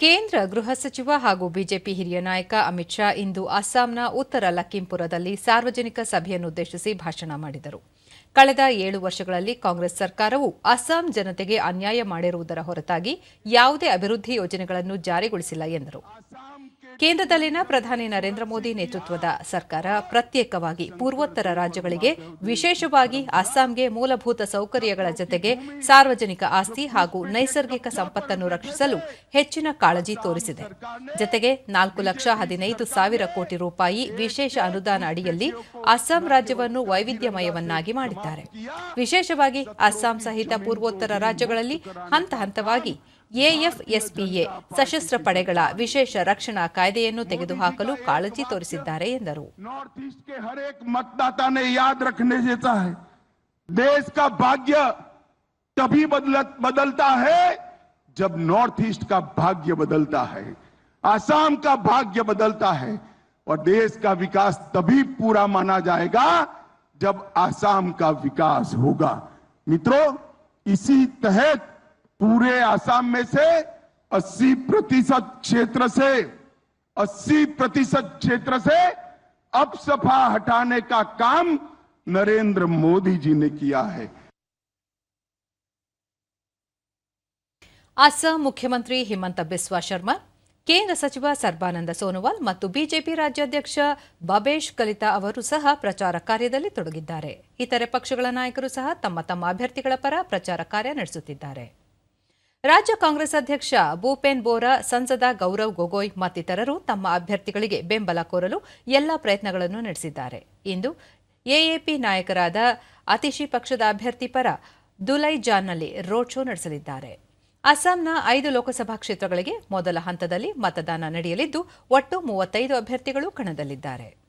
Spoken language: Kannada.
ಕೇಂದ್ರ ಗೃಹ ಸಚಿವ ಹಾಗೂ ಬಿಜೆಪಿ ಹಿರಿಯ ನಾಯಕ ಅಮಿತ್ ಶಾ ಇಂದು ಅಸ್ಸಾಂನ ಉತ್ತರ ಲಖೀಂಪುರದಲ್ಲಿ ಸಾರ್ವಜನಿಕ ಸಭೆಯನ್ನುದ್ದೇಶಿಸಿ ಭಾಷಣ ಮಾಡಿದರು. ಕಳೆದ ಏಳು ವರ್ಷಗಳಲ್ಲಿ ಕಾಂಗ್ರೆಸ್ ಸರ್ಕಾರವು ಅಸ್ಸಾಂ ಜನತೆಗೆ ಅನ್ಯಾಯ ಮಾಡಿರುವುದರ ಹೊರತಾಗಿ ಯಾವುದೇ ಅಭಿವೃದ್ಧಿ ಯೋಜನೆಗಳನ್ನು ಜಾರಿಗೊಳಿಸಿಲ್ಲ ಎಂದರು. ಕೇಂದ್ರದಲ್ಲಿನ ಪ್ರಧಾನಿ ನರೇಂದ್ರ ಮೋದಿ ನೇತೃತ್ವದ ಸರ್ಕಾರ ಪ್ರತ್ಯೇಕವಾಗಿ ಪೂರ್ವೋತ್ತರ ರಾಜ್ಯಗಳಿಗೆ, ವಿಶೇಷವಾಗಿ ಅಸ್ಸಾಂಗೆ ಮೂಲಭೂತ ಸೌಕರ್ಯಗಳ ಜತೆಗೆ ಸಾರ್ವಜನಿಕ ಆಸ್ತಿ ಹಾಗೂ ನೈಸರ್ಗಿಕ ಸಂಪತ್ತನ್ನು ರಕ್ಷಿಸಲು ಹೆಚ್ಚಿನ ಕಾಳಜಿ ತೋರಿಸಿದೆ. ಜತೆಗೆ ನಾಲ್ಕು ಲಕ್ಷ ಹದಿನೈದು ಸಾವಿರ ಕೋಟಿ ರೂಪಾಯಿ ವಿಶೇಷ ಅನುದಾನ ಅಡಿಯಲ್ಲಿ ಅಸ್ಸಾಂ ರಾಜ್ಯವನ್ನು ವೈವಿಧ್ಯಮಯವನ್ನಾಗಿ ಮಾಡಿದ್ದಾರೆ. ವಿಶೇಷವಾಗಿ ಅಸ್ಸಾಂ ಸಹಿತ ಪೂರ್ವೋತ್ತರ ರಾಜ್ಯಗಳಲ್ಲಿ ಹಂತ ಹಂತವಾಗಿ ಎಎಫ್ಎಸ್ಪಿಎ ಸಶಸ್ತ್ರ ಪಡೆಗಳ ವಿಶೇಷ ರಕ್ಷಣಾ ಕಾಯ್ದೆಯನ್ನು ತೆಗೆದುಹಾಕಲು ಕಾಳಜಿ ತೋರಿಸಿದ್ದಾರೆ ಎಂದರು नॉर्थ ईस्ट के हर एक मतदाता ने याद रखने जैसा है देश का भाग्य तभी बदल, बदलता है जब नॉर्थ ईस्ट का भाग्य बदलता है आसाम का भाग्य बदलता है और देश का विकास तभी पूरा माना जाएगा जब आसाम का विकास होगा मित्रों इसी तहत पूरे आसाम में से 80 प्रतिशत क्षेत्र से 80 प्रतिशत क्षेत्र से अब सफा हटाने का काम नरेंद्र मोदी जी ने किया है ಅಸ್ಸಾಂ ಮುಖ್ಯಮಂತ್ರಿ ಹಿಮಂತ ಬಿಸ್ವಾ ಶರ್ಮಾ ಕೇಂದ್ರ ಸಚಿವ ಸರ್ಬಾನಂದ ಸೋನೋವಾಲ್ ಮತ್ತು ಬಿಜೆಪಿ ರಾಜ್ಯಾಧ್ಯಕ್ಷ ಬಬೇಶ್ ಕಲಿತಾ ಅವರು ಸಹ ಪ್ರಚಾರ ಕಾರ್ಯದಲ್ಲಿ ತೊಡಗಿದ್ದಾರೆ ಇತರೆ ಪಕ್ಷಗಳ ನಾಯಕರು ಸಹ ತಮ್ಮ ತಮ್ಮ ಅಭ್ಯರ್ಥಿಗಳ ಪರ ಪ್ರಚಾರ ಕಾರ್ಯ ನಡೆಸುತ್ತಿದ್ದಾರೆ ರಾಜ್ಯ ಕಾಂಗ್ರೆಸ್ ಅಧ್ಯಕ್ಷ ಭೂಪೇನ್ ಬೋರಾ, ಸಂಸದ ಗೌರವ್ ಗೊಗೊಯ್ ಮತ್ತಿತರರು ತಮ್ಮ ಅಭ್ಯರ್ಥಿಗಳಿಗೆ ಬೆಂಬಲ ಕೋರಲು ಎಲ್ಲಾ ಪ್ರಯತ್ನಗಳನ್ನು ನಡೆಸಿದ್ದಾರೆ. ಇಂದು ಎಎಪಿ ನಾಯಕರಾದ ಅತಿಶಿ ಪಕ್ಷದ ಅಭ್ಯರ್ಥಿ ಪರ ದುಲೈಜಾನ್ನಲ್ಲಿ ರೋಡ್ ಶೋ ನಡೆಸಲಿದ್ದಾರೆ. ಅಸ್ಸಾಂನ ಐದು ಲೋಕಸಭಾ ಕ್ಷೇತ್ರಗಳಿಗೆ ಮೊದಲ ಹಂತದಲ್ಲಿ ಮತದಾನ ನಡೆಯಲಿದ್ದು, ಒಟ್ಟು ಮೂವತ್ತೈದು ಅಭ್ಯರ್ಥಿಗಳು ಕಣದಲ್ಲಿದ್ದಾರೆ.